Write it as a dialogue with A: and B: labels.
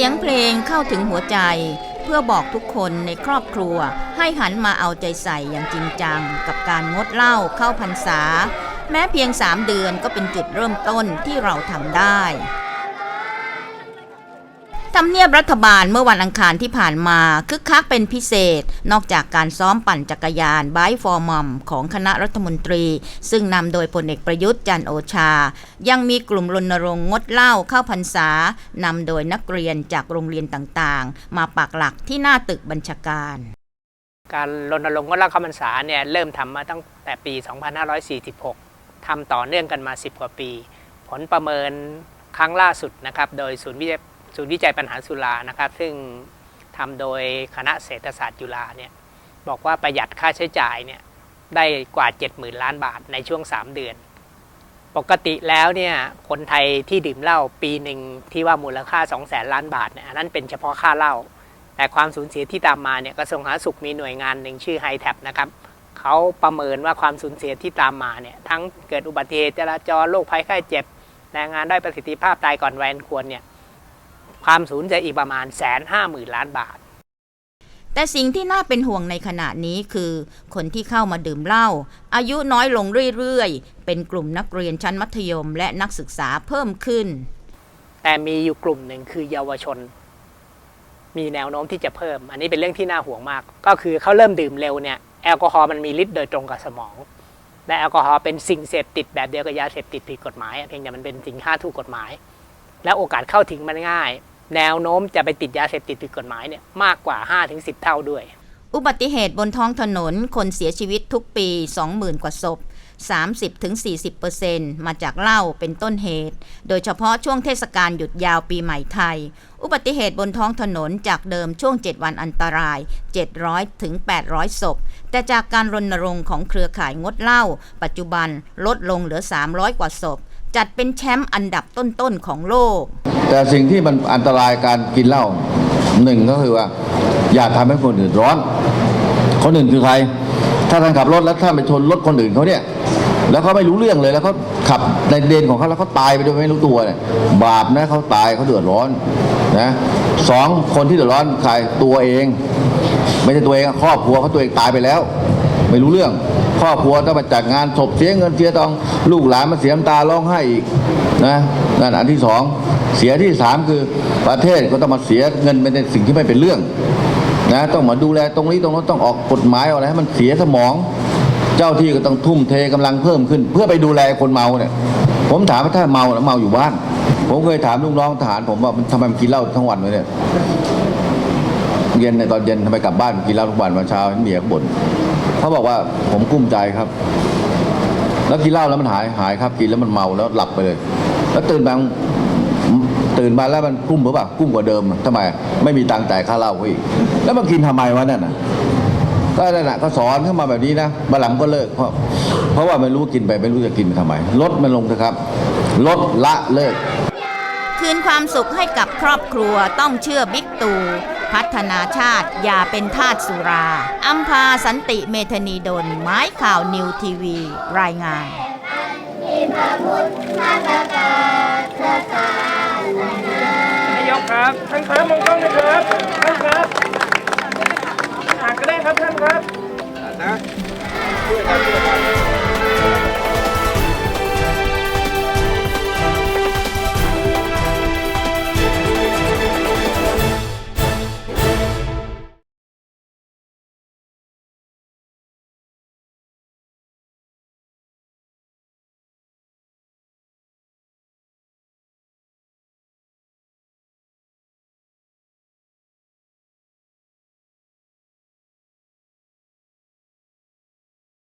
A: สียงเพลงเข้าถึงหัวใจ เพื่อบอกทุกคนในครอบครัว ให้หันมาเอาใจใส่อย่างจริงจัง กับการงดเหล้าเข้าพรรษา แม้เพียงสามเดือนก็เป็นจุดเริ่มต้นที่เราทำได้ ทำเนียบรัฐบาลเมื่อวันอังคารที่ผ่านมาคึกคักเป็นพิเศษ นอกจากการซ้อมปั่นจักรยานไบฟอร์มัมของคณะรัฐมนตรี ซึ่งนำโดยพลเอกประยุทธ์จันโอชา ยังมีกลุ่มรณรงค์งดเหล้าเข้าพรรษานำโดยนักเรียนจากโรงเรียนต่างๆ มาปักหลักที่หน้าตึกบัญชาการ
B: การรณรงค์งดเหล้าเข้าพรรษาเนี่ยเริ่มทำมาตั้งแต่ปี 2546ทำต่อเนื่องกันมา 10 กว่าปี ผลประเมินครั้งล่าสุดนะครับโดยศูนย์วิจัย ศูนย์วิจัยปัญหาสุรานะครับซึ่งทำโดยคณะเศรษฐศาสตร์จุฬาเนี่ยบอกว่าประหยัดค่าใช้จ่ายเนี่ยได้กว่า 70,000 ล้านบาทในช่วง 3 เดือน ปกติแล้วเนี่ยคนไทยที่ดื่มเหล้าปีหนึ่งที่ว่ามูลค่า 2 0 0แสนล้านบาทเนี่ยนนั้นเป็นเฉพาะค่าเหล้าแต่ความสูญเสียที่ตามมาเนี่ยกระทรวงสาธารณสุขมีหน่วยงานหนึ่งชื่อไฮแท็บนะครับเขาประเมินว่าความสูญเสียที่ตามมาเนี่ยทั้งเกิดอุบัติเหตุจราจรโรคภัยไข้เจ็บแรงงานได้ประสิทธิภาพตายก่อนวัยอันควรเนี่ย ความสูญเสียอีกประมาณแสนห้าหมื่นล้านบาท
A: แต่สิ่งที่น่าเป็นห่วงในขณะนี้คือ คนที่เข้ามาดื่มเหล้าอายุน้อยลงเรื่อยๆ เป็นกลุ่มนักเรียนชั้นมัธยมและนักศึกษาเพิ่มขึ้น
B: แต่มีอยู่กลุ่มหนึ่งคือเยาวชน มีแนวโน้มที่จะเพิ่ม อันนี้เป็นเรื่องที่น่าห่วงมาก ก็คือเขาเริ่มดื่มเร็วเนี่ยแอลกอฮอล์มันมีฤทธิ์โดยตรงกับสมองและแอลกอฮอล์เป็นสิ่งเสพติดแบบเดียวกับยาเสพติดผิดกฎหมายอะเพียงแต่มันเป็นสิ่งห้าถูกกฎหมาย และโอกาสเข้าถึงมันง่าย แนวโน้มจะไปติดยาเสพติดผิดกฎหมายเนี่ยมากกว่า 5-10 เท่าด้วย
A: อุบัติเหตุบนท้องถนนคนเสียชีวิตทุกปี 20,000 กว่าศพ30-40%มาจากเหล้าเป็นต้นเหตุ โดยเฉพาะช่วงเทศกาลหยุดยาวปีใหม่ไทย อุบัติเหตุบนท้องถนนจากเดิมช่วง 7 วันอันตราย 700ถึง800 ศพ แต่จากการรณรงค์ของเครือข่ายงดเหล้าปัจจุบันลดลงเหลือ 300 กว่าศพ จัดเป็นแชมป์อันดับต้นๆของโลก
C: แต่สิ่งที่มันอันตรายการกินเหล้าหนึ่งก็คือว่า อย่าทำให้คนอื่นร้อน คนอื่นคือใคร ถ้าท่านขับรถแล้วท่านไปชนรถคนอื่นเขาเนี่ยแล้วเขาไม่รู้เรื่องเลยแล้วเขาขับในเลนของเขาแล้วเขาตายไปโดยไม่รู้ตัวเนี่ยบาปนะเขาตายเขาเดือดร้อนนะสองคนที่เดือดร้อนใครตัวเอง ไม่ใช่ตัวเองครอบครัวเขาตัวเองตายไปแล้ว ไม่รู้เรื่อง ครอบครัวต้องมาจัดงานศพเสียเงินเสียทอง ลูกหลานมาเสียน้ำตาร้องไห้อีกนะนั่นอันที่สองเสียที่สามคือประเทศก็ต้องมาเสียเงินเป็นสิ่งที่ไม่เป็นเรื่องนะต้องมาดูแลตรงนี้ตรงนั้นต้องออกกฎหมายออกอะไรให้มันเสียสมอง เจ้าที่ก็ต้องทุ่มเทกำลังเพิ่มขึ้น เพื่อไปดูแลคนเมาเนี่ย ผมถามว่าถ้าเมาแล้วเมาอยู่บ้าน ผมเคยถามลูกน้องทหารผมว่ามันทำไมมันกินเหล้าทั้งวันเลยเนี่ย เย็นในตอนเย็นทำไมกลับบ้านกินเหล้าทุกวันวันเช้าเมียบ่นเขาบอกว่าผมกุ้มใจครับ แล้วกินเหล้าแล้วมันหายหายครับกินแล้วมันเมาแล้วหลับไปเลย แล้วตื่นมาตื่นมาแล้วมันกุ้มหรือเปล่ากุ้มกว่าเดิมอะทำไมไม่มีตังค์จ่ายค่าเหล้าอีกแล้วมากินทำไมวะนั่นน่ะก็นั่นแหละก็สอนเข้ามาแบบนี้นะบัลลังก็เลิกเพราะเพราะว่าไม่รู้กินไปไม่รู้จะกินไปทำไมลดมันลงเถอะครับลดละเลิก
A: คืนความสุขให้กับครอบครัวต้องเชื่อบิ๊กตู่ พัฒนาชาติอย่าเป็นทาสสุราอัมพาสันติเมธานีดลไม้ข่าวนิวทีวี รายงาน
D: นายกครับท่านครับมองกล้องหนะครับท่านครับหากก็ได้ครับท่านครับนะช่วยกัน